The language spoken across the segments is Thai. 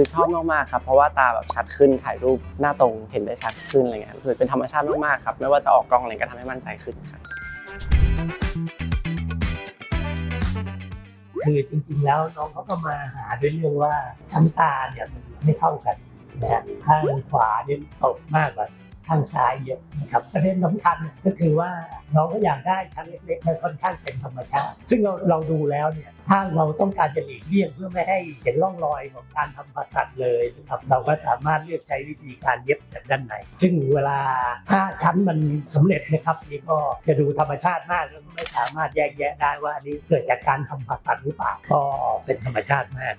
คือชอบมากๆครับเพราะว่าตาแบบชัดขึ้นถ่ายรูปหน้าตรงเห็นได้ชัดขึ้นอะไรเงี้ยคือเป็นธรรมชาติมากๆครับไม่ว่าจะออกกล้องอะไรก็ทำให้มั่นใจขึ้นครับคือจริงๆแล้วน้องเขาก็มาหาด้วยเรื่องว่าชั้นตาเนี่ยมันไม่เท่ากันนะฮะข้างขวาเนี่ยตกมากกว่า ข้างซ้ายเยอะนะครับประเด็นสำคัญเนี่ยก็คือว่าน้องก็อยากได้ชั้นเล็กๆและค่อนข้างเป็นธรรมชาติ ซึ่งเราเราดูแล้วเนี่ยถ้าเราต้องการจะหลีกเลี่ยงเพื่อไม่ให้เห็นร่องรอยของการทำผ่าตัดเลยนะครับเราก็สามารถเลือกใช้วิธีการเย็บจากด้านในซึ่งเวลาถ้าชั้นมันสำเร็จนะครับนี่ก็จะดูธรรมชาติมากแล้วไม่สามารถแยกแยะได้ว่าอันนี้เกิดจากการทำผ่าตัดหรือเปล่าก็เป็นธรรมชาติมาก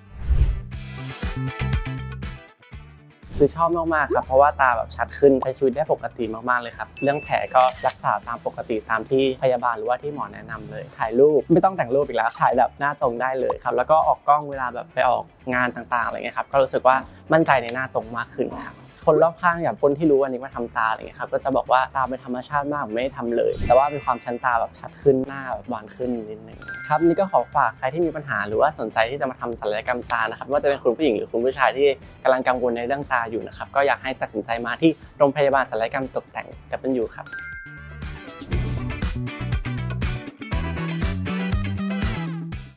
คือชอบมากๆครับเพราะว่าตาแบบชัดขึ้นใช้ชีวิตได้ปกติมากๆเลยครับเรื่องแผลก็รักษาตามปกติตามที่พยาบาลหรือว่าที่หมอแนะนำเลย ถ่ายรูปไม่ต้องแต่งรูปอีกแล้วถ่ายแบบหน้าตรงได้เลยครับแล้วก็ออกกล้องเวลาแบบไปออกงานต่างๆอะไรเงี้ยครับก็รู้สึกว่ามั่นใจในหน้าตรงมากขึ้นครับ คนรอบข้างอย่างคนที่รู้อันนี้มาทำตาอะไรเงี้ยครับก็จะบอกว่าตาเป็นธรรมชาติมากไม่ได้ทำเลย แต่ว่ามีความชั้นตาแบบชัดขึ้นหน้าแบบหวานขึ้นนิดนึงครับนี่ก็ขอฝากใครที่มีปัญหาหรือว่าสนใจที่จะมาทำศัลยกรรมตานะครับไม่ว่าจะเป็นคุณผู้หญิงหรือคุณผู้ชายที่กำลังกังวลในเรื่องตาอยู่นะครับก็อยากให้ตัดสินใจมาที่โรงพยาบาลศัลยกรรมตกแต่งกับเป็นอยู่ครับ